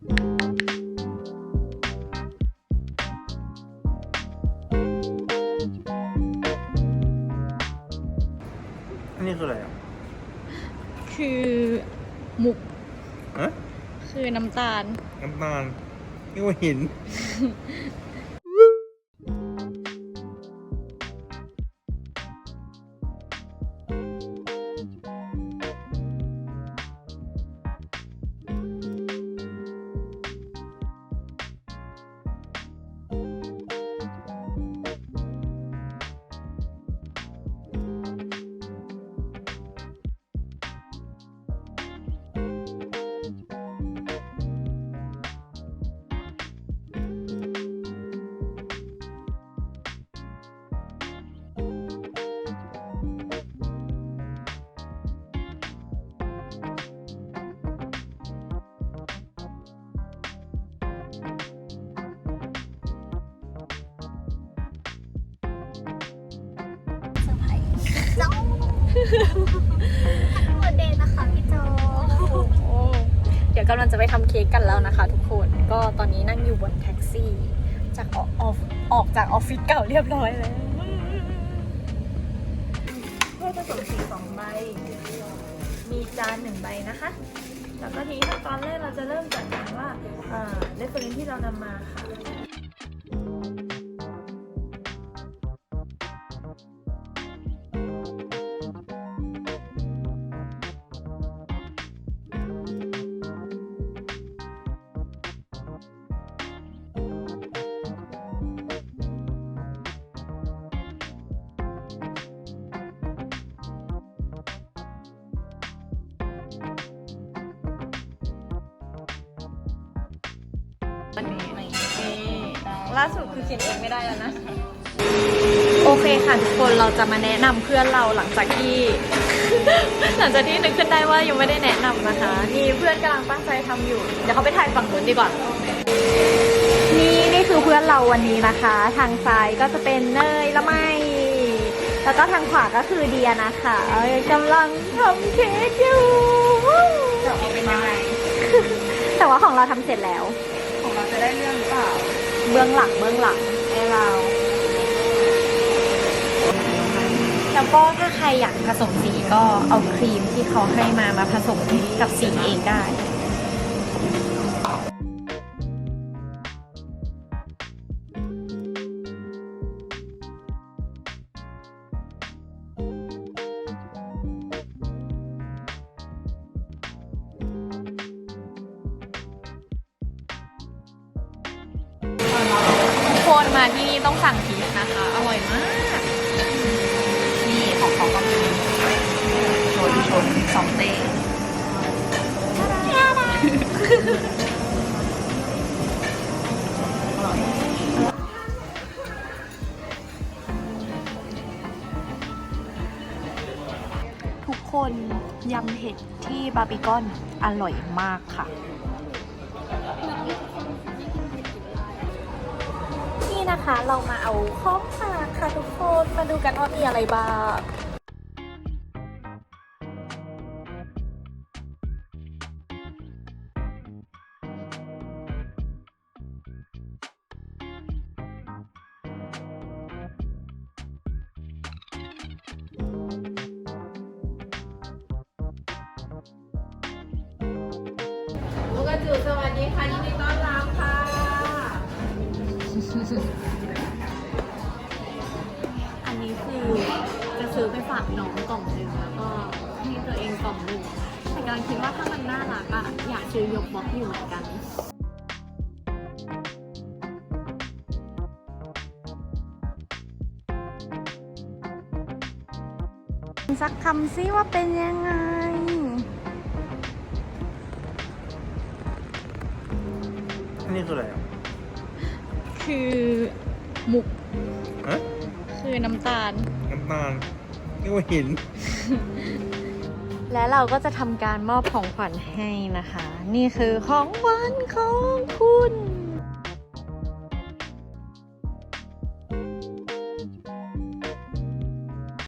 อันนี้คืออะไรอะ คือหมุกฮะคือน้ำตาล น้ำตาลนี่ว่าหิน หมดเดย์นะคะพี่โจเดี๋ยวกำลังจะไปทำเค้กกันแล้วนะคะทุกคน ก็ตอนนี้นั่งอยู่บนแท็กซี่ จากออกออฟออกจากออฟฟิศเก่าเรียบร้อยแล้วเพื่อผสมสีสองใบ มีจานหนึ่งใบนะคะ แล้วก็ทีนี้ขั้นตอนแรกเราจะเริ่มจากการว่าเอ่อเรฟเฟรนที่เรานำมาค่ะ ล่าสุดคือเขียนเองไม่ได้แล้วนะ โอเคค่ะทุกคนเราจะมาแนะนำเพื่อนเราหลังจากที่ หลังจากที่นึกขึ้นได้ว่ายังไม่ได้แนะนำนะคะนี่เพื่อนกำลังตั้งใจทำอยู่ เดี๋ยวเขาไปถ่ายฝั่งนู้นดีกว่า นี่นี่คือเพื่อนเราวันนี้นะคะ ทางซ้ายก็จะเป็นเนยละไมแล้วก็ทางขวาก็คือเดียนะคะกำลังทำเค้กอยู่จะออกเป็นยังไงแต่ว่าของเราทำเสร็จแล้วของเราจะ ได้เรื่องเปล่าเบื้องหลังเบื้องหลังให้เรา แล้วก็ถ้าใครอยากผสมสีก็เอาครีมที่เขาให้มามาผสมกับสีเองได้ คนมาที่นี่ต้องสั่งพีชนะคะ อร่อยมาก นี่ของเขาก็มีชนชนสองเต้ทุกคนยำเห็ดที่บาร์บีคอนอร่อยมากค่ะ นี่นะคะเรามาเอาข้องฝากค่ะทุกคนมาดูกันว่ามีอะไรบ้างลูกกระจูสวัสดีค่ะยินดีต้อนรับค่ะ อันนี้คือจะซื้อไปฝากน้องกล่องหนึ่งแล้วก็ให้ตัวเองกล่องหนึ่งแต่กำลังคิดว่าถ้ามันน่ารักอะอยากซื้อยกบล็อกอยู่เหมือนกันสักคำซิว่าเป็นยังไงอันนี้คืออะไรอะ คือหมุกฮะคือน้ำตาล น้ำตาลนี่ว่าหิน และเราก็จะทำการมอบของขวัญให้นะคะ นี่คือของขวัญของคุณ